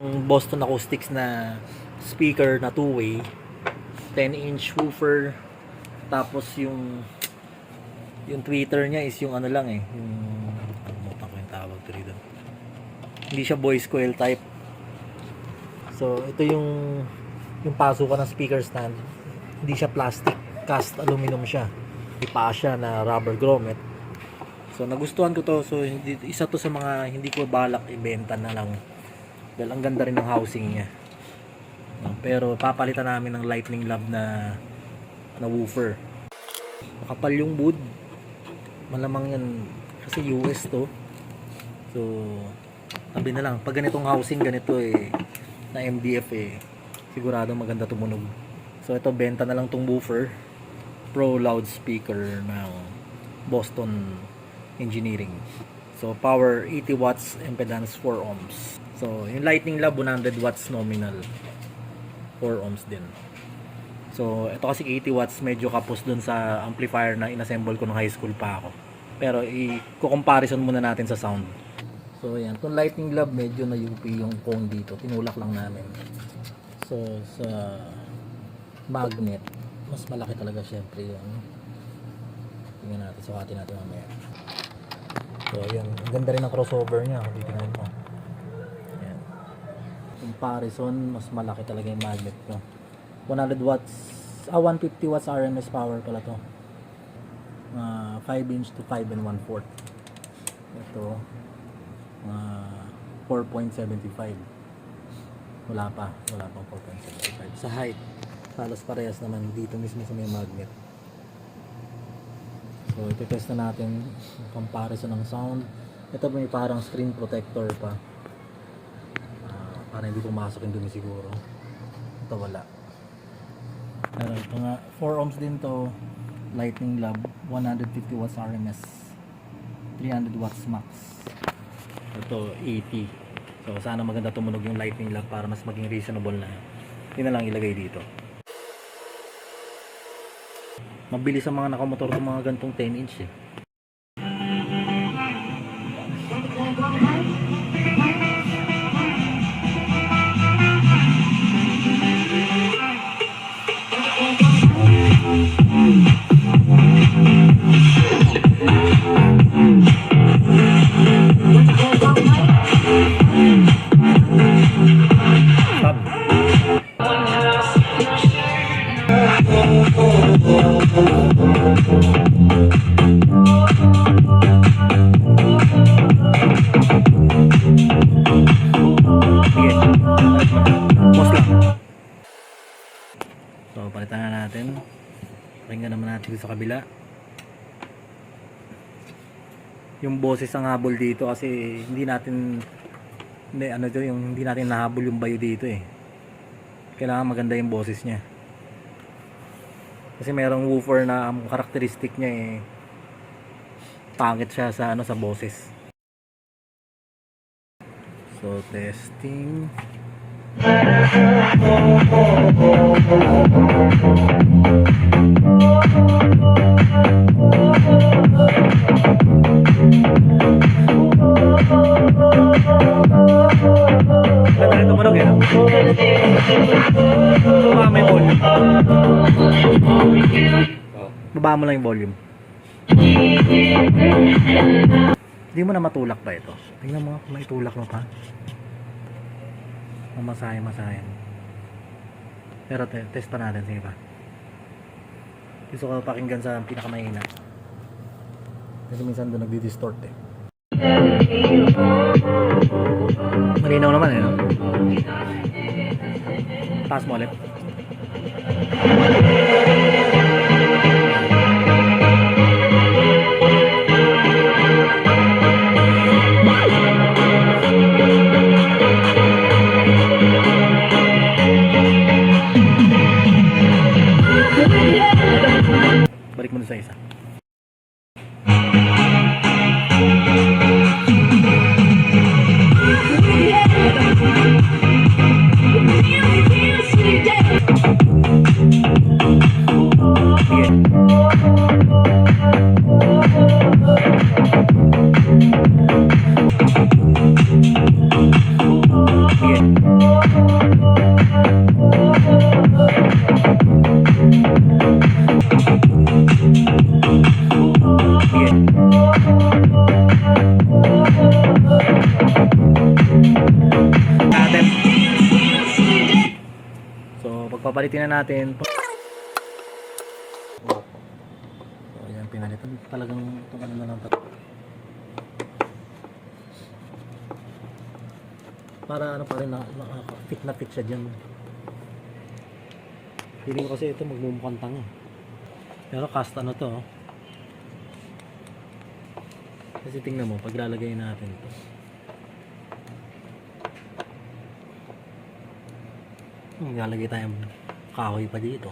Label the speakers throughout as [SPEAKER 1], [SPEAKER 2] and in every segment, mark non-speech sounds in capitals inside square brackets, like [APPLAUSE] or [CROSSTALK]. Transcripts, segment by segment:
[SPEAKER 1] Boston Acoustics na speaker na two-way 10 inch woofer tapos yung yung tweeter niya is yung ano lang eh yung kalimutan ko yung tawag to hindi siya voice coil type. So ito yung yung pasukan ng speaker stand. Hindi siya plastic cast aluminum siya. Ipa siya na rubber grommet. So nagustuhan ko to. So hindi, isa to sa mga hindi ko balak ibenta na lang dahil ang ganda rin ng housing niya. Pero papalitan namin ng lightning lab na na woofer. Makapal yung wood. Malamang yan kasi US to. So sabi na lang pag ganitong housing ganito eh na MDF eh sigurado maganda tumunog. So ito benta na lang tong woofer. Pro loudspeaker ng Boston Engineering. So power 80 watts impedance 4 ohms so yung lightning lab 100 watts nominal 4 ohms din So, ito kasi 80 watts, medyo kapos dun sa amplifier na inassemble ko nung high school pa ako. Pero, i-comparison muna natin sa sound. So, yan. Itong lightning lab, medyo na UP yung cone dito. Tinulak lang namin. So, sa magnet, mas malaki talaga syempre yung tingnan natin, sukatin natin mamaya. So, yan. Ang ganda rin ng crossover niya kung titingnan. Comparison, mas malaki talaga yung magnet ko. 100 watts, ah 150 watts RMS power pala to. Uh, 5 inch to 5 and 1 4 Ito, uh, 4.75. Wala pa, wala pa 4.75. Sa height, halos parehas naman dito mismo sa may magnet. So, ito test na natin comparison ng sound. Ito may parang screen protector pa. Para hindi pumasok yung dumi siguro. Ito wala. Pero ito nga, 4 ohms din to. Lightning Lab, 150 watts RMS. 300 watts max. Ito, 80. So, sana maganda tumunog yung Lightning Lab para mas maging reasonable na. Yun na lang ilagay dito. Mabilis ang mga nakamotor ng mga gantong 10 inch eh. Natin sa kabila. Yung boses ang habol dito kasi hindi natin hindi, ano to, yung hindi natin nahabol yung bayo dito eh. Kailangan maganda yung boses niya. Kasi merong woofer na ang karakteristik niya eh pangit siya sa ano sa boses. So testing. Tumunog eh. Baba mo yung volume. Baba mo lang yung volume. Hindi mo na matulak pa ito. Tingnan mo kung maitulak mo pa. Mamasahin, masahin. Pero te test pa natin. Sige pa. Gusto ko pakinggan sa pinakamahina. Kasi minsan doon nagdi-distort eh. Malinaw naman eh. No? Taas mo ulit. Pagpapalitin na natin. So, ayan, pinalitan. Talagang itong ano na lang. Para ano pa rin, na, na, fit na fit siya dyan. Feeling ko kasi ito magmumukhang tanga. Pero cast ano to, oh. Kasi tingnan mo, paglalagay natin to. Lalagay tayong kahoy pa dito.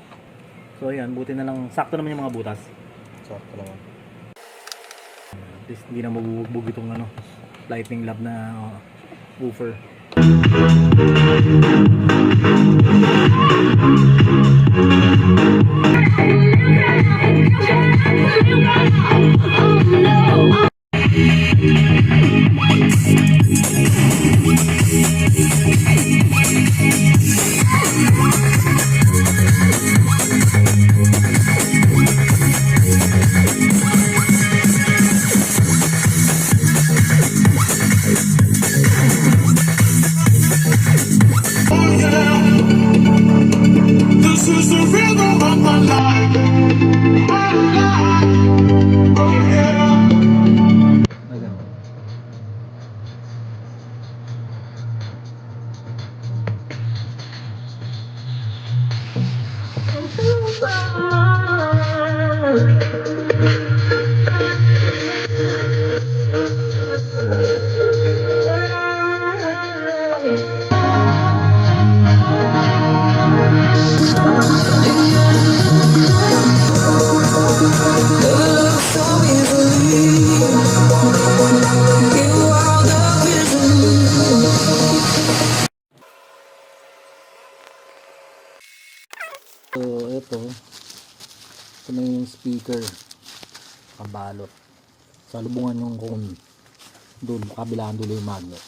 [SPEAKER 1] So ayan, buti na lang, sakto naman yung mga butas.
[SPEAKER 2] Sakto naman.
[SPEAKER 1] At least hindi na mabubugbog itong ano, lightning lab na uh, woofer.
[SPEAKER 3] This
[SPEAKER 1] Bye. [LAUGHS] ito. Ito na yung speaker. Kabalot. Salubungan yung kung doon, kabilaan dulo yung magnet.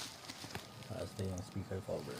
[SPEAKER 1] Tapos ito yung speaker cover.